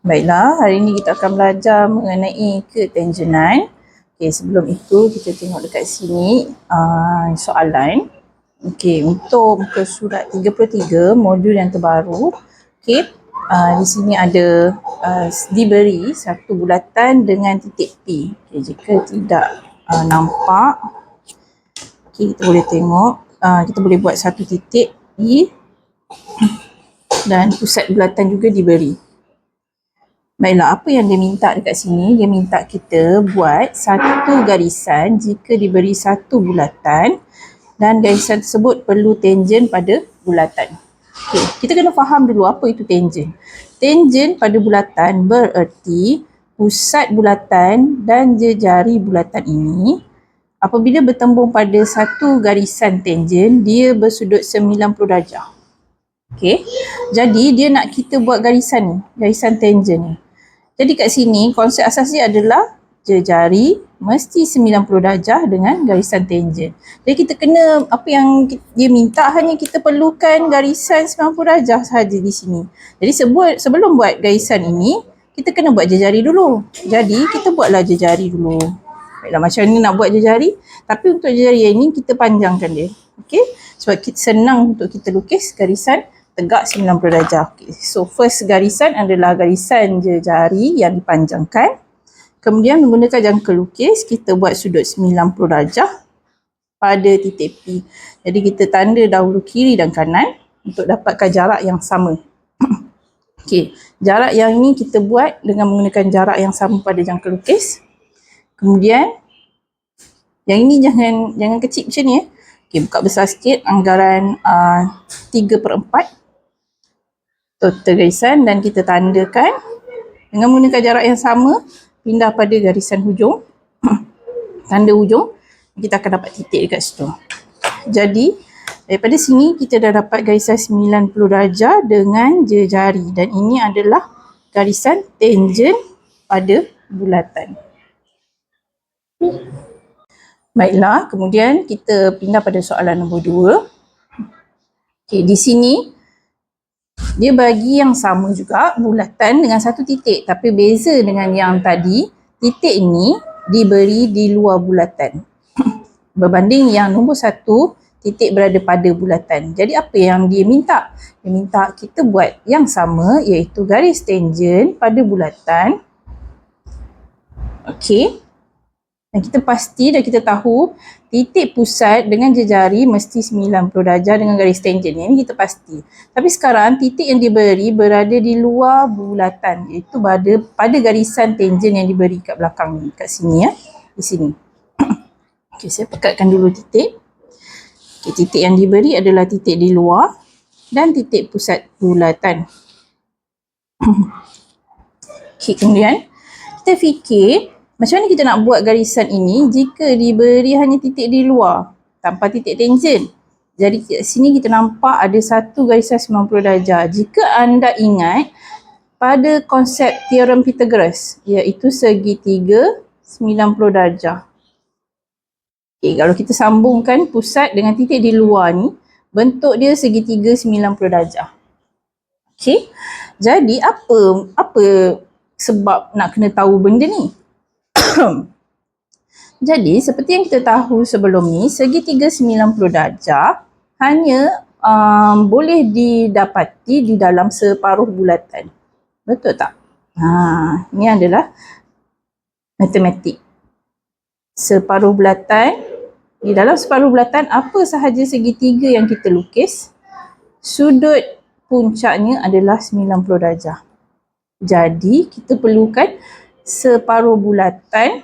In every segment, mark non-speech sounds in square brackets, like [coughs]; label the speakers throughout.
Speaker 1: Baiklah, hari ini kita akan belajar mengenai ketangenan. Okey, sebelum itu kita tengok dekat sini uh, soalan. Okey, untuk muka surat 33 modul yang terbaru. Okey, uh, di sini ada uh, diberi satu bulatan dengan titik P. Okey, jika tidak uh, nampak, okey, kita boleh tengok. Uh, kita boleh buat satu titik P dan pusat bulatan juga diberi. Baiklah, apa yang dia minta dekat sini? Dia minta kita buat satu garisan jika diberi satu bulatan dan garisan tersebut perlu tangent pada bulatan. Okay, kita kena faham dulu apa itu tangent. Tangent pada bulatan bererti pusat bulatan dan jejari bulatan ini apabila bertembung pada satu garisan tangent, dia bersudut 90 darjah. Okay, jadi dia nak kita buat garisan ni, garisan tangent ni. Jadi kat sini konsep asasi adalah jejari mesti 90 darjah dengan garisan tangent. Jadi kita kena apa yang dia minta hanya kita perlukan garisan 90 darjah sahaja di sini. Jadi sebut, sebelum buat garisan ini kita kena buat jejari dulu. Jadi kita buatlah jejari dulu. Baiklah macam ni nak buat jejari tapi untuk jejari ini kita panjangkan dia. Okey? Sebab kita, senang untuk kita lukis garisan tegak 90 darjah. Okay. So first garisan adalah garisan je jari yang dipanjangkan. Kemudian menggunakan jangka lukis kita buat sudut 90 darjah pada titik P. Jadi kita tanda dahulu kiri dan kanan untuk dapatkan jarak yang sama. [clears throat] Okey, jarak yang ini kita buat dengan menggunakan jarak yang sama pada jangka lukis. Kemudian yang ini jangan jangan kecil macam ni eh. Okey, buka besar sikit anggaran uh, 3 per 4 total garisan dan kita tandakan dengan menggunakan jarak yang sama pindah pada garisan hujung [clears throat] tanda hujung kita akan dapat titik dekat situ jadi daripada sini kita dah dapat garisan 90 darjah dengan jari dan ini adalah garisan tangent pada bulatan Baiklah, kemudian kita pindah pada soalan nombor dua. Okay, di sini dia bagi yang sama juga bulatan dengan satu titik. Tapi beza dengan yang tadi titik ini diberi di luar bulatan. [laughs] Berbanding yang nombor satu titik berada pada bulatan. Jadi apa yang dia minta? Dia minta kita buat yang sama iaitu garis tangent pada bulatan. Okey dan kita pasti dan kita tahu titik pusat dengan jejari mesti 90 darjah dengan garis tangent. Ini kita pasti. Tapi sekarang titik yang diberi berada di luar bulatan iaitu pada pada garisan tangent yang diberi kat belakang ni, kat sini ya. Di sini. [coughs] Okey, saya pekatkan dulu titik. Okey, titik yang diberi adalah titik di luar dan titik pusat bulatan. [coughs] Okey, kemudian kita fikir macam mana kita nak buat garisan ini jika diberi hanya titik di luar tanpa titik tangent? Jadi sini kita nampak ada satu garisan 90 darjah. Jika anda ingat pada konsep teorem Pythagoras iaitu segitiga 90 darjah. Okay, kalau kita sambungkan pusat dengan titik di luar ni, bentuk dia segitiga 90 darjah. Okay, jadi apa apa sebab nak kena tahu benda ni? [coughs] Jadi seperti yang kita tahu sebelum ni segitiga 90 darjah hanya um, boleh didapati di dalam separuh bulatan. Betul tak? Ha, ini adalah matematik. Separuh bulatan, di dalam separuh bulatan apa sahaja segitiga yang kita lukis, sudut puncaknya adalah 90 darjah. Jadi kita perlukan separuh bulatan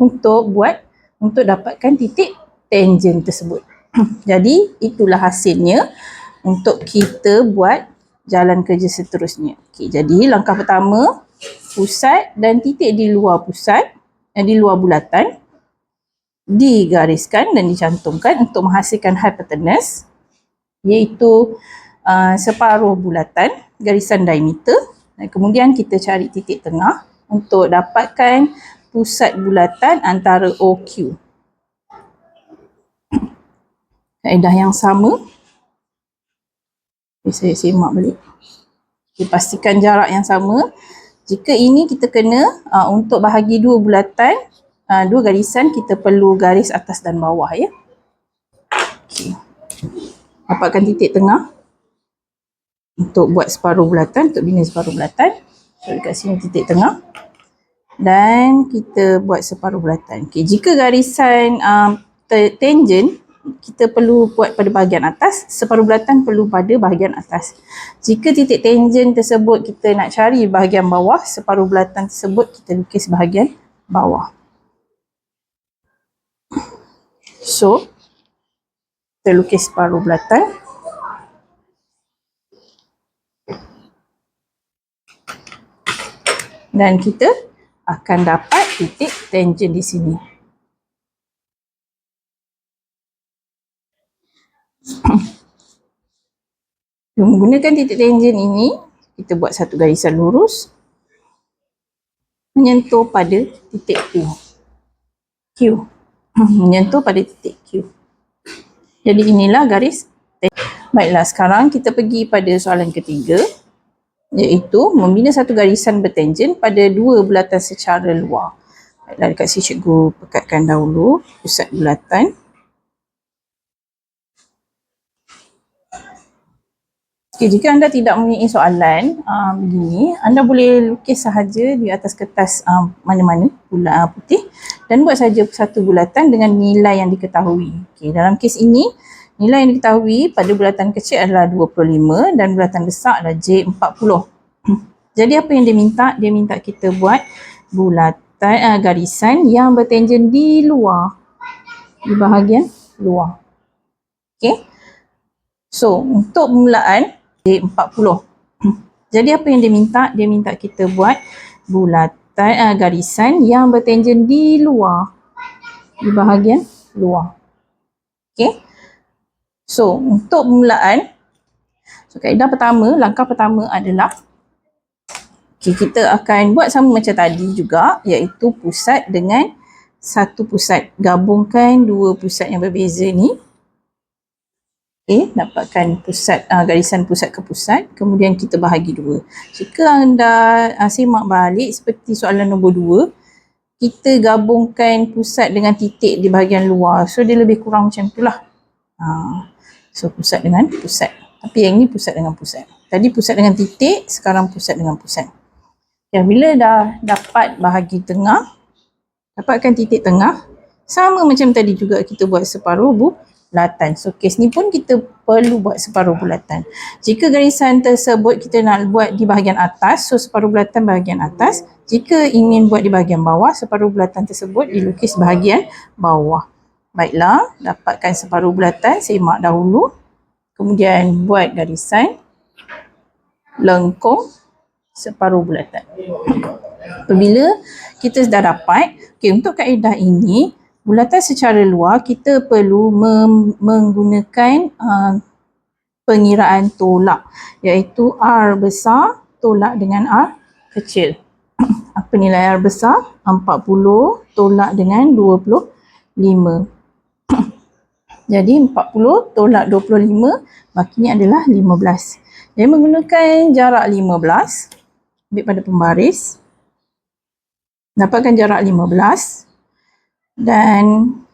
Speaker 1: untuk buat untuk dapatkan titik tangent tersebut. [clears throat] Jadi itulah hasilnya untuk kita buat jalan kerja seterusnya. Okey, jadi langkah pertama pusat dan titik di luar pusat dan di luar bulatan digariskan dan dicantumkan untuk menghasilkan hypotenuse iaitu uh, separuh bulatan garisan diameter dan kemudian kita cari titik tengah untuk dapatkan pusat bulatan antara OQ. Kaedah yang sama. Okay, saya semak balik. Pastikan jarak yang sama. Jika ini kita kena uh, untuk bahagi dua bulatan, uh, dua garisan kita perlu garis atas dan bawah ya. Okay. Dapatkan titik tengah untuk buat separuh bulatan, untuk bina separuh bulatan. So, dekat sini titik tengah. Dan kita buat separuh bulatan. Okay. Jika garisan um, tangent kita perlu buat pada bahagian atas, separuh bulatan perlu pada bahagian atas. Jika titik tangent tersebut kita nak cari bahagian bawah, separuh bulatan tersebut kita lukis bahagian bawah. So, kita lukis separuh bulatan. Dan kita akan dapat titik tangent di sini. [clears throat] Menggunakan titik tangent ini, kita buat satu garisan lurus menyentuh pada titik Q. Q. [clears throat] menyentuh pada titik Q. Jadi inilah garis Baiklah, sekarang kita pergi pada soalan ketiga iaitu membina satu garisan bertangent pada dua bulatan secara luar. Baiklah, dekat sini cikgu pekatkan dahulu pusat bulatan. Okay, jika anda tidak mempunyai soalan uh, begini, anda boleh lukis sahaja di atas kertas uh, mana-mana uh, putih dan buat saja satu bulatan dengan nilai yang diketahui. Okay, dalam kes ini, nilai yang diketahui pada bulatan kecil adalah 25 dan bulatan besar adalah J40. [clears throat] Jadi apa yang dia minta? Dia minta kita buat bulatan uh, garisan yang bertangent di luar, di bahagian luar. Okay. So, untuk permulaan, 40. [clears throat] Jadi apa yang dia minta? Dia minta kita buat bulatan uh, garisan yang bertangent di luar. Di bahagian luar. Okay. So untuk permulaan, so kaedah pertama, langkah pertama adalah okay, kita akan buat sama macam tadi juga iaitu pusat dengan satu pusat. Gabungkan dua pusat yang berbeza ni A dapatkan pusat uh, garisan pusat ke pusat kemudian kita bahagi dua. Jika anda uh, semak balik seperti soalan nombor dua kita gabungkan pusat dengan titik di bahagian luar. So dia lebih kurang macam itulah. Uh, so pusat dengan pusat. Tapi yang ni pusat dengan pusat. Tadi pusat dengan titik, sekarang pusat dengan pusat. Ya, bila dah dapat bahagi tengah, dapatkan titik tengah, sama macam tadi juga kita buat separuh bu, bulatan. So kes ni pun kita perlu buat separuh bulatan. Jika garisan tersebut kita nak buat di bahagian atas, so separuh bulatan bahagian atas. Jika ingin buat di bahagian bawah, separuh bulatan tersebut dilukis bahagian bawah. Baiklah, dapatkan separuh bulatan, semak dahulu. Kemudian buat garisan lengkung separuh bulatan. Apabila kita dah dapat, okay, untuk kaedah ini, bulatan secara luar kita perlu menggunakan uh, pengiraan tolak iaitu R besar tolak dengan R kecil. [clears throat] Apa nilai R besar? 40 tolak dengan 25. Jadi 40 tolak 25 makinya adalah 15. Jadi menggunakan jarak 15 ambil pada pembaris dapatkan jarak 15 dan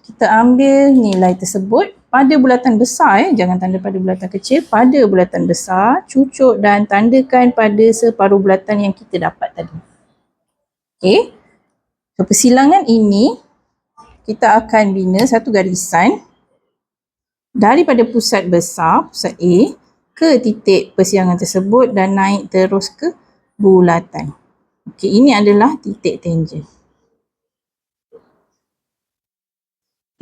Speaker 1: kita ambil nilai tersebut pada bulatan besar eh, jangan tanda pada bulatan kecil, pada bulatan besar, cucuk dan tandakan pada separuh bulatan yang kita dapat tadi. Okey. So, persilangan ini kita akan bina satu garisan daripada pusat besar, pusat A ke titik persilangan tersebut dan naik terus ke bulatan. Okey, ini adalah titik tangent.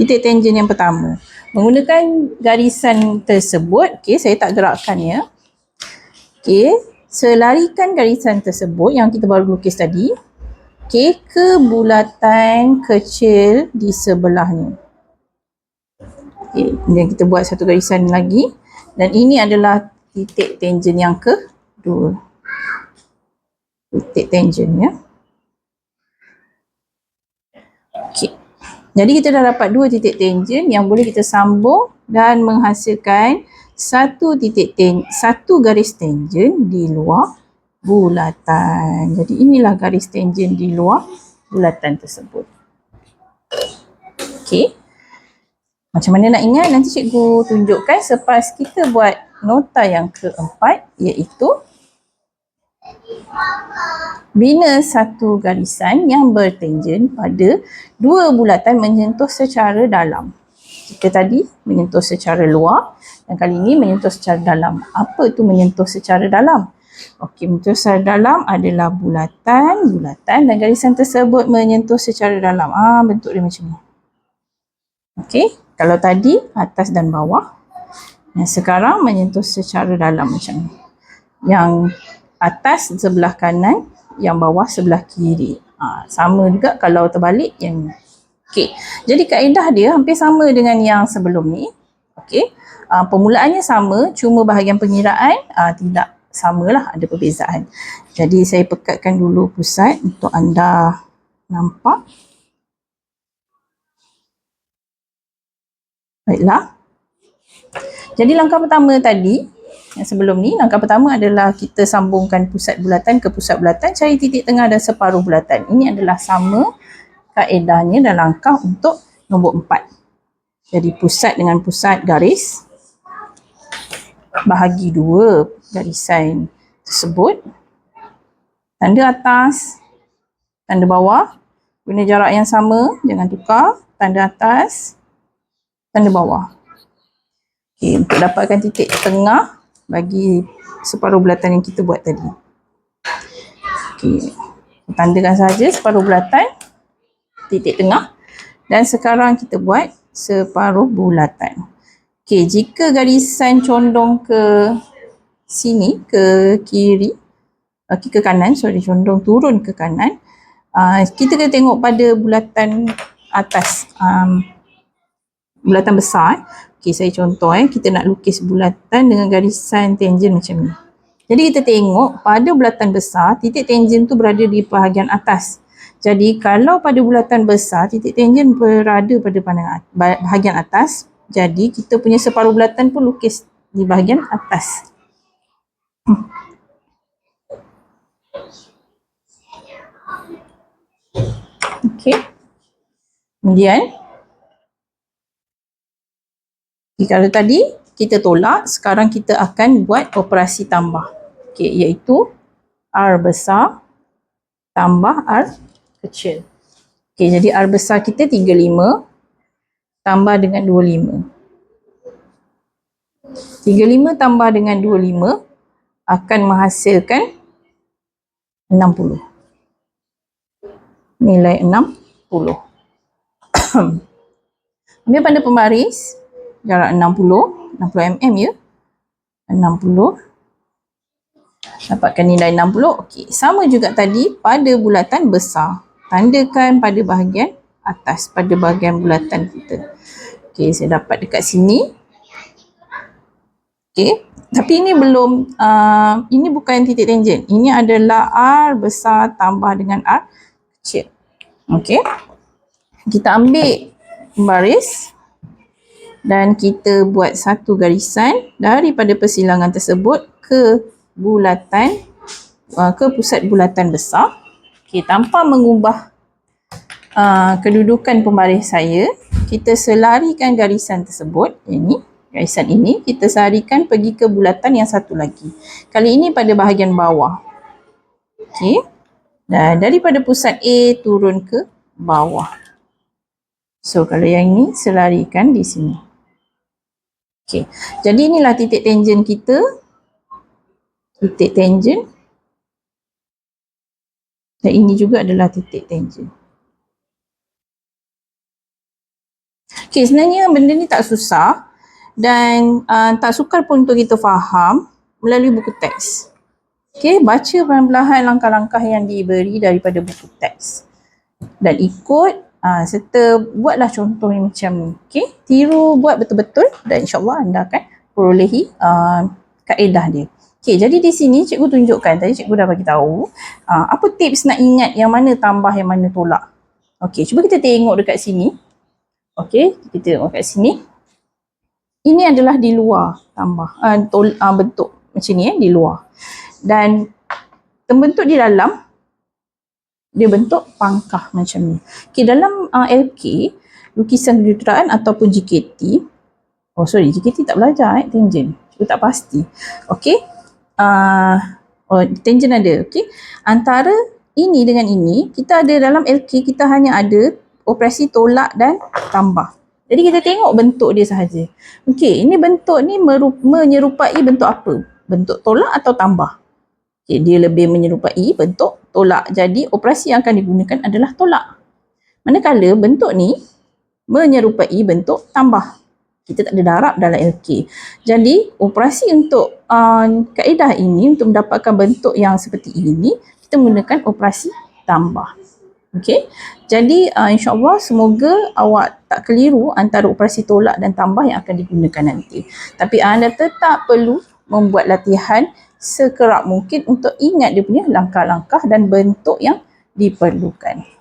Speaker 1: titik tangent yang pertama. Menggunakan garisan tersebut, okay, saya tak gerakkan ya. Okay, selarikan garisan tersebut yang kita baru lukis tadi, okay, ke bulatan kecil di sebelahnya. Kemudian kita buat satu garisan lagi dan ini adalah titik tangent yang kedua. Titik tangent ya. Okay. Jadi kita dah dapat dua titik tangent yang boleh kita sambung dan menghasilkan satu titik ten satu garis tangent di luar bulatan. Jadi inilah garis tangent di luar bulatan tersebut. Okey. Macam mana nak ingat nanti cikgu tunjukkan selepas kita buat nota yang keempat iaitu bina satu garisan yang bertangent pada dua bulatan menyentuh secara dalam. Jika tadi menyentuh secara luar dan kali ini menyentuh secara dalam. Apa itu menyentuh secara dalam? Okey, menyentuh secara dalam adalah bulatan, bulatan dan garisan tersebut menyentuh secara dalam. Ah, bentuk dia macam ni. Okey, kalau tadi atas dan bawah. Yang sekarang menyentuh secara dalam macam ni. Yang atas sebelah kanan, yang bawah sebelah kiri. Ha, sama juga kalau terbalik yang Okey. Jadi kaedah dia hampir sama dengan yang sebelum ni. Okey. Uh, permulaannya sama, cuma bahagian pengiraan uh, tidak samalah, ada perbezaan. Jadi saya pekatkan dulu pusat untuk anda nampak. Baiklah. Jadi langkah pertama tadi yang sebelum ni langkah pertama adalah kita sambungkan pusat bulatan ke pusat bulatan cari titik tengah dan separuh bulatan. Ini adalah sama kaedahnya dan langkah untuk nombor empat. Jadi pusat dengan pusat garis bahagi dua garisan tersebut tanda atas tanda bawah. Guna jarak yang sama jangan tukar tanda atas tanda bawah Okay, untuk dapatkan titik tengah bagi separuh bulatan yang kita buat tadi. Okey. Tandakan saja separuh bulatan titik tengah dan sekarang kita buat separuh bulatan. Okey, jika garisan condong ke sini ke kiri okey ke kanan sorry condong turun ke kanan uh, kita kena tengok pada bulatan atas um, bulatan besar Okay, saya contoh eh, kita nak lukis bulatan dengan garisan tangent macam ni. Jadi kita tengok pada bulatan besar, titik tangent tu berada di bahagian atas. Jadi kalau pada bulatan besar, titik tangent berada pada pandangan bahagian atas. Jadi kita punya separuh bulatan pun lukis di bahagian atas. Hmm. Okay. Kemudian Okay, kalau tadi kita tolak, sekarang kita akan buat operasi tambah. Okay, iaitu R besar tambah R kecil. Okay, jadi R besar kita 35 tambah dengan 25. 35 tambah dengan 25 akan menghasilkan 60. Nilai 60. [coughs] Ambil pandai pembaris jarak 60 60 mm ya. 60 dapatkan nilai 60 okey sama juga tadi pada bulatan besar. Tandakan pada bahagian atas pada bahagian bulatan kita. Okey saya dapat dekat sini. Okey tapi ini belum uh, ini bukan titik tangent. Ini adalah R besar tambah dengan R kecil. Okey kita ambil baris dan kita buat satu garisan daripada persilangan tersebut ke bulatan uh, ke pusat bulatan besar. Okay, tanpa mengubah uh, kedudukan pembaris saya kita selarikan garisan tersebut ini garisan ini kita selarikan pergi ke bulatan yang satu lagi. Kali ini pada bahagian bawah. Okey. Dan daripada pusat A turun ke bawah. So kalau yang ini selarikan di sini Okey. Jadi inilah titik tangent kita. Titik tangent. Dan ini juga adalah titik tangent. Okey, sebenarnya benda ni tak susah dan uh, tak sukar pun untuk kita faham melalui buku teks. Okey, baca perlahan-lahan langkah-langkah yang diberi daripada buku teks. Dan ikut Ha, serta buatlah contoh yang macam ni. Okay? Tiru buat betul-betul dan insyaAllah anda akan perolehi uh, kaedah dia. Okay, jadi di sini cikgu tunjukkan, tadi cikgu dah bagi tahu uh, apa tips nak ingat yang mana tambah, yang mana tolak. Okay, cuba kita tengok dekat sini. Okay, kita tengok dekat sini. Ini adalah di luar tambah, uh, tol, uh, bentuk macam ni eh, di luar. Dan terbentuk di dalam dia bentuk pangkah macam ni. Okey, dalam uh, LK, lukisan kejuruteraan ataupun JKT, oh sorry, JKT tak belajar eh, tangent. Cuba tak pasti. Okey, uh, oh, tangent ada, okey. Antara ini dengan ini, kita ada dalam LK, kita hanya ada operasi tolak dan tambah. Jadi kita tengok bentuk dia sahaja. Okey, ini bentuk ni merup, menyerupai bentuk apa? Bentuk tolak atau tambah? Okay, dia lebih menyerupai bentuk tolak. Jadi operasi yang akan digunakan adalah tolak. Manakala bentuk ni menyerupai bentuk tambah. Kita tak ada darab dalam LK. Jadi operasi untuk uh, kaedah ini untuk mendapatkan bentuk yang seperti ini, kita menggunakan operasi tambah. Okey. Jadi uh, insya-Allah semoga awak tak keliru antara operasi tolak dan tambah yang akan digunakan nanti. Tapi anda tetap perlu membuat latihan sekerap mungkin untuk ingat dia punya langkah-langkah dan bentuk yang diperlukan.